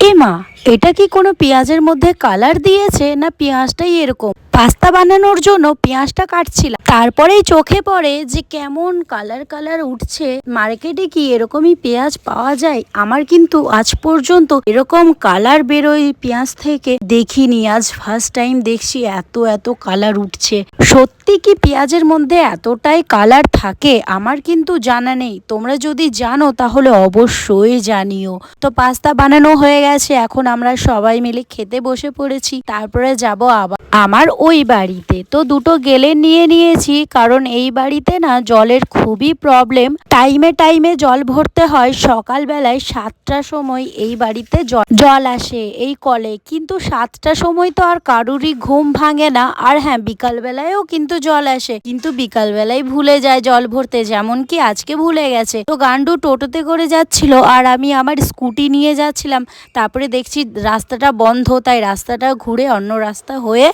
এমা এটা কি কোনো পেঁয়াজের মধ্যে কালার দিয়েছে না পেঁয়াজটাই এরকম? পাস্তা বানানোর জন্য পেঁয়াজটা কাটছিলাম। তারপরেই চোখে পড়ে যে কেমন কালার কালার উঠছে। মার্কেটে কি এরকমই পেঁয়াজ পাওয়া যায়? আমার কিন্তু আজ পর্যন্ত এরকম কালার বেরোয় পেঁয়াজ থেকে। দেখিনি, আজ ফার্স্ট টাইম দেখছি এত এত কালার উঠছে। সত্যি কি পেঁয়াজের মধ্যে এতটাই কালার থাকে? আমার কিন্তু জানা নেই। তোমরা যদি জানো তাহলে অবশ্যই জানিও। তো পাস্তা বানানো হয়ে গেছে। এখন আমরা সবাই মিলে খেতে বসে পড়েছি, তারপরে যাব আবার। আমার ওই বাড়িতে তো দুটো গেলে নিয়ে নিয়েছি, কারণ এই বাড়িতে না জলের খুবই প্রবলেম টাইমে টাইমে জল ভরতে হয়, সকালবেলায় সাতটার সময় এই বাড়িতে জল আসে এই কলে। কিন্তু সাতটার সময় তো আর কারুরই ঘুম ভাঙে না, আর হ্যাঁ বিকালবেলায়ও কিন্তু জল আসে। কিন্তু বিকালবেলায় ভুলে যায় জল ভরতে যেমন কি আজকে ভুলে গেছে। তো গান্ডু টোটোতে করে যাচ্ছিল, আর আমি আমার স্কুটি নিয়ে যাচ্ছিলাম। তারপরে দেখছি রাস্তাটা বন্ধ, তাই রাস্তাটা ঘুরে অন্য রাস্তা হয়ে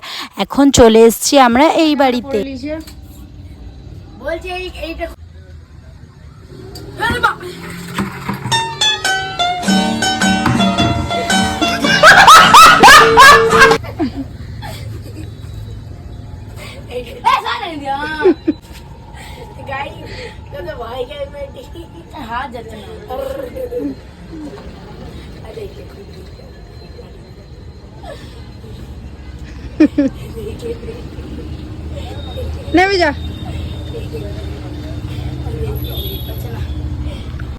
এখন চলে এসেছি আমরা এই বাড়িতে। বলছি এই এইটা নেমে যা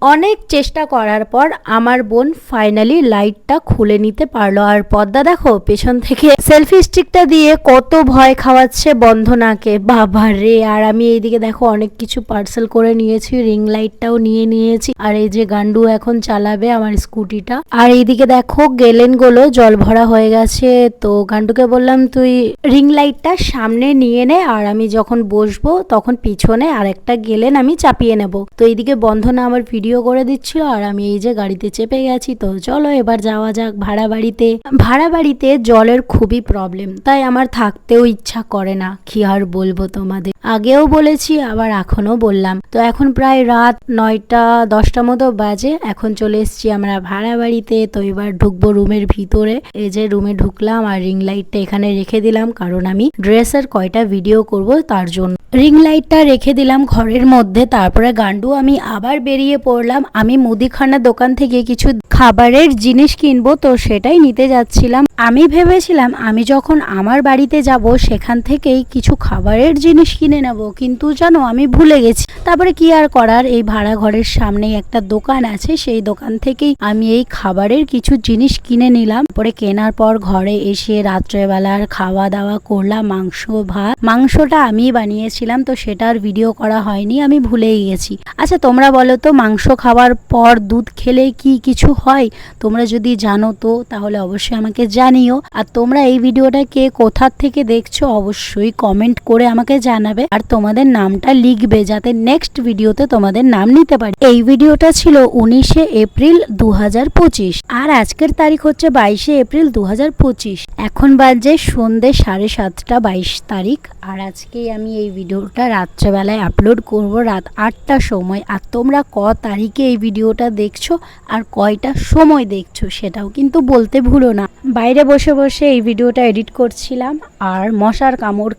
অনেক চেষ্টা করার পর আমার বোন ফাইনালি লাইটটা খুলে নিতে পারল। আর পদ্মা, দেখো, পেছন থেকে সেলফি স্টিকটা দিয়ে কত ভয় খাওয়াচ্ছে বন্ধনাকে। বাবা রে, আর আমি এইদিকে, দেখো, অনেক কিছু পার্সেল করে নিয়েছি রিং লাইটটাও নিয়ে নিয়েছি। আর এই যে গান্ডু এখন চালাবে আমার স্কুটিটা আর এইদিকে, দেখো গেলেনগুলো জল ভরা হয়ে গেছে। তো গান্ডুকে বললাম, তুই রিং লাইটটা সামনে নিয়ে নে, আর আমি যখন বসবো, তখন পিছনে আর একটা গেলেন আমি চাপিয়ে নেব। তো এইদিকে বন্ধনা আমার ভিডিও করে দিচ্ছিল আর আমি এই যে গাড়িতে চেপে গেছি। তো চলো এবার যাওয়া যাক ভাড়া বাড়িতে। ভাড়া বাড়িতে জলের খুবই প্রবলেম তাই আমার থাকতেও ইচ্ছা করে না। কি আর বলব তোমাদের? আগেও বলেছি, আবার এখনও বললাম। তো এখন প্রায় রাত নয়টা, দশটা মতো বাজে। এখন চলে এসছি আমরা ভাড়া বাড়িতে। তো এবার ঢুকবো রুমের ভিতরে। এই যে রুমে ঢুকলাম আর রিং লাইটটা এখানে রেখে দিলাম, কারণ আমি ড্রেসের কয়টা ভিডিও করব তার জন্য। রিং লাইটটা রেখে দিলাম ঘরের মধ্যে, তারপরে গান্ডু, আমি আবার বেরিয়ে পড়লাম। আমি মুদিখানা দোকান থেকে কিছু খাবারের জিনিস কিনবো, তো সেটাই নিতে যাচ্ছিলাম। আমি ভেবেছিলাম, আমি যখন আমার বাড়িতে যাব, সেখান থেকেই কিছু খাবারের জিনিস কিনে নেব। কিন্তু জানো, আমি ভুলে গেছি। তারপরে কি আর করার? এই ভাড়া ঘরের সামনেই একটা দোকান আছে, সেই দোকান থেকেই আমি এই খাবারের কিছু জিনিস কিনে নিলাম। পরে কেনার পর ঘরে এসে রাত্রেবেলার খাওয়া দাওয়া করলাম, মাংস, ভাত। মাংসটা আমি বানিয়েছিলাম তো সেটার ভিডিও করা হয়নি, আমি ভুলেই গেছি। আচ্ছা তোমরা বলো তো, মাংস খাওয়ার পর দুধ খেলে কি কিছু হয়? তোমরা যদি জানো তো, তাহলে অবশ্যই আমাকে জানিও। আর তোমরা এই ভিডিওটা কে কোথার থেকে দেখছ, অবশ্যই কমেন্ট করে আমাকে জানাবে। আর তোমাদের নামটা লিখবে, যাতে নেক্সট ভিডিওতে তোমাদের নাম নিতে পারি। এই ভিডিওটা ছিল উনিশে এপ্রিল দু হাজার পঁচিশ। আর আজকের তারিখ হচ্ছে বাইশে এপ্রিল দু হাজার পঁচিশ। এখন বাজে সন্ধে সাড়ে সাতটা বাইশ তারিখ। আর আজকেই আমি এই ভিডিওটা রাত্রেবেলায় আপলোড করব, রাত আটটার সময়। আর তোমরা ক তারিখে এই ভিডিওটা দেখছ আর কয়টা সময় দেখছ সেটাও কিন্তু বলতে ভুলো না। বাইরে বসে বসে এই ভিডিওটা এডিট করছিলাম আর মশার কামড়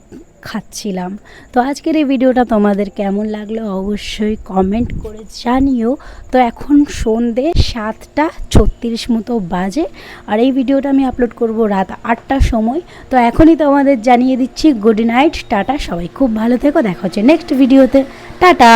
খাচ্ছিলাম। তো আজকের এই ভিডিওটা তোমাদের কেমন লাগল অবশ্যই কমেন্ট করে জানিও। তো এখন সন্ধে সাতটা ছত্রিশ মতো বাজে আর এই ভিডিওটা আমি আপলোড করব রাত আটটার সময়। তো এখনই তোমাদের জানিয়ে দিচ্ছি গুড নাইট টাটা, সবাই খুব ভালো থেকো, দেখা হচ্ছে নেক্সট ভিডিওতে টাটা!